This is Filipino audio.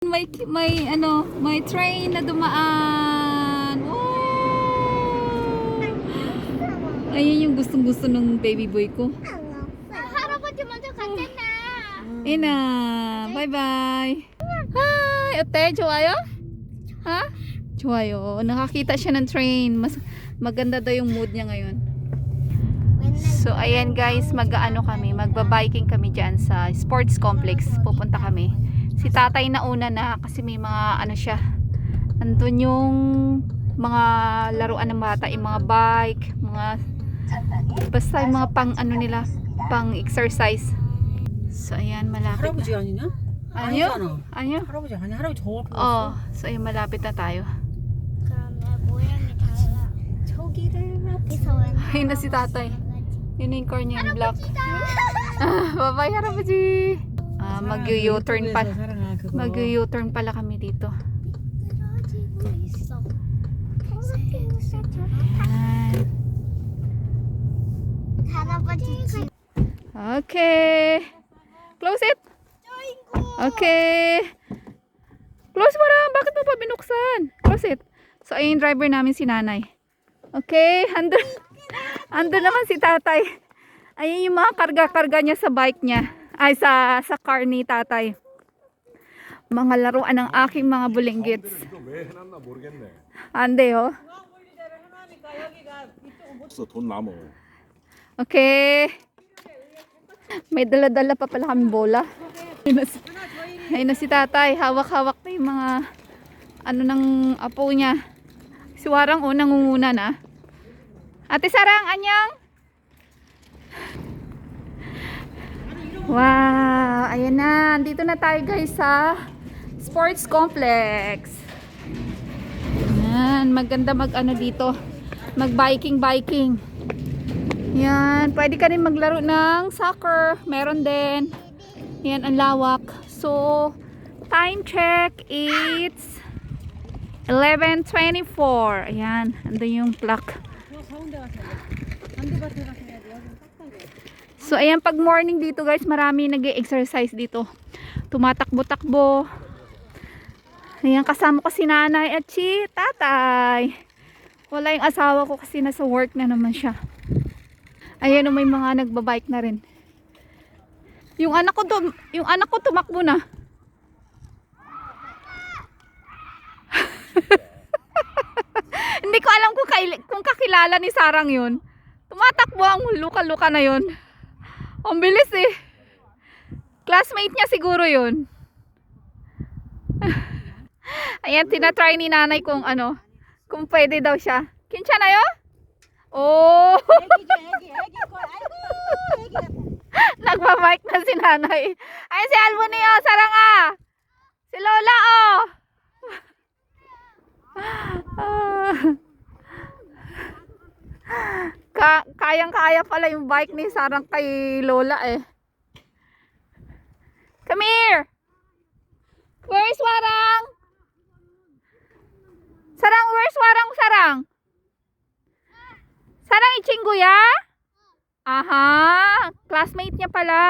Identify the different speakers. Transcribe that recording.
Speaker 1: May, may ano, may train na dumaan. Wow! Ayun yung gustong-gusto ng baby boy ko. Ina, bye-bye. Hi, ate, jawayo? Ha? Jawayo, nakakita siya ng train. Mas maganda daw yung mood niya ngayon. So, ayan guys, mag-ano kami, magba-biking kami dyan sa sports complex. Pupunta kami si tatay na una na kasi may mga ano siya andun yung mga laruan ng bata yung mga bike mga basta yung mga pang ano nila pang exercise. So ayan malapit na.
Speaker 2: ano ano
Speaker 1: oh. So ayan malapit na tayo. Ayun na si tatay. Yun yung corn yung black. babae harap ji Ah, uh, mag-u-turn pa mag-u-turn pala kami dito. Okay. Close it. Okay. Close mo lang bakit mo pa binuksan? Close it. So ayun yung driver namin si nanay. Okay. Andun andun naman si tatay. Ayun yung mga karga-karga niya sa bike niya. Ay, sa, sa car ni tatay. Mga laruan ng aking mga bulinggits.
Speaker 3: Ande, ho.
Speaker 1: Okay. May dala-dala pa pala kami bola. Ayun na si, tatay. Hawak-hawak pa yung mga ano ng apo niya. Si Warang o nangunguna na. Ate Sarang, anyang! Wow, ayan na. Dito na tayo guys sa sports complex. Ayan, maganda mag ano dito. Mag biking biking. Yan, pwede ka rin maglaro ng soccer. Meron din. Yan, ang lawak. So, time check, it's 11.24. Ayan, andun yung clock. So, ayan, pag morning dito guys, marami nag exercise dito. Tumatakbo-takbo. Ayan, kasama ko si nanay at si tatay. Wala yung asawa ko kasi nasa work na naman siya. Ayan, oh, may mga nagbabike na rin. Yung anak ko tum yung anak ko tumakbo na. Hindi ko alam kung, kung kakilala ni Sarang yun. Tumatakbo ang luka-luka na yun. Ang bilis eh. Classmate niya siguro yun. Ayan, tinatry ni nanay kung ano, kung pwede daw siya. Kinsa na yun? Oh! Nagbabike na si nanay. Ay, si Alvin niyo, sarang ah. Si Lola, oh. Ah. Ka kayang-kaya pala yung bike ni Sarang kay Lola eh. Come here. Where's Warang? Sarang, where's Warang Sarang? Sarang Ichingguya? Aha, classmate niya pala.